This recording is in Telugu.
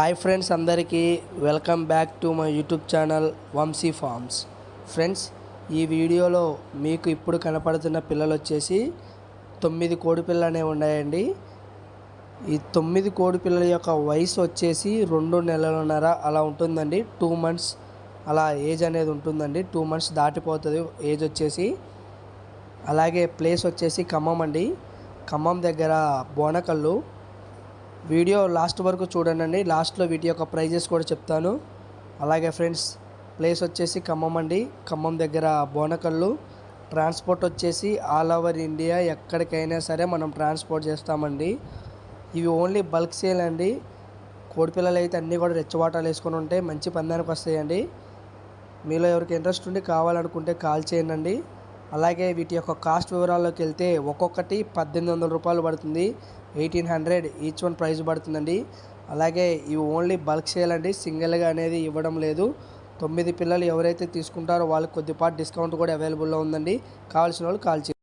హాయ్ ఫ్రెండ్స్ అందరికీ welcome back to my YouTube channel Vamshi farms. Friends ఈ వీడియోలో మీకు ఇప్పుడు కనపడుతున్న పిల్లలు వచ్చేసి తొమ్మిది కోడి పిల్లలు అనేవి ఉన్నాయండి. ఈ తొమ్మిది కోడి పిల్లల యొక్క వయసు వచ్చేసి రెండు నెలలున్నర అలా ఉంటుందండి. టూ మంత్స్ అలా ఏజ్ అనేది ఉంటుందండి. టూ మంత్స్ దాటిపోతుంది ఏజ్ వచ్చేసి. అలాగే ప్లేస్ వచ్చేసి ఖమ్మం అండి. ఖమ్మం దగ్గర బోనకల్లు. వీడియో లాస్ట్ వరకు చూడండి. లాస్ట్లో వీటి యొక్క ప్రైజెస్ కూడా చెప్తాను. అలాగే ఫ్రెండ్స్ ప్లేస్ వచ్చేసి ఖమ్మం అండి. ఖమ్మం దగ్గర బోనకల్లు. ట్రాన్స్పోర్ట్ వచ్చేసి ఆల్ ఓవర్ ఇండియా ఎక్కడికైనా సరే మనం ట్రాన్స్పోర్ట్ చేస్తామండి. ఇవి ఓన్లీ బల్క్ సేల్ అండి. కోడిపిల్లలు అయితే అన్నీ కూడా రెచ్చవాటాలు వేసుకొని ఉంటాయి మంచి పందానికి వస్తాయండి. మీలో ఎవరికి ఇంట్రెస్ట్ ఉండి కావాలనుకుంటే కాల్ చేయండి. అలాగే వీటి యొక్క కాస్ట్ వివరాల్లోకి వెళ్తే ఒక్కొక్కటి పద్దెనిమిది వందల రూపాయలు పడుతుంది. Eighteen hundred each one price పడుతుందండి. అలాగే ఇవి ఓన్లీ బల్క్ సేల్ అండి సింగిల్గా అనేది ఇవ్వడం లేదు. తొమ్మిది పిల్లలు ఎవరైతే తీసుకుంటారో వాళ్ళకి కొద్దిపాటి డిస్కౌంట్ కూడా అవైలబుల్లో ఉందండి. కావాల్సిన వాళ్ళు కాల్ చేయండి.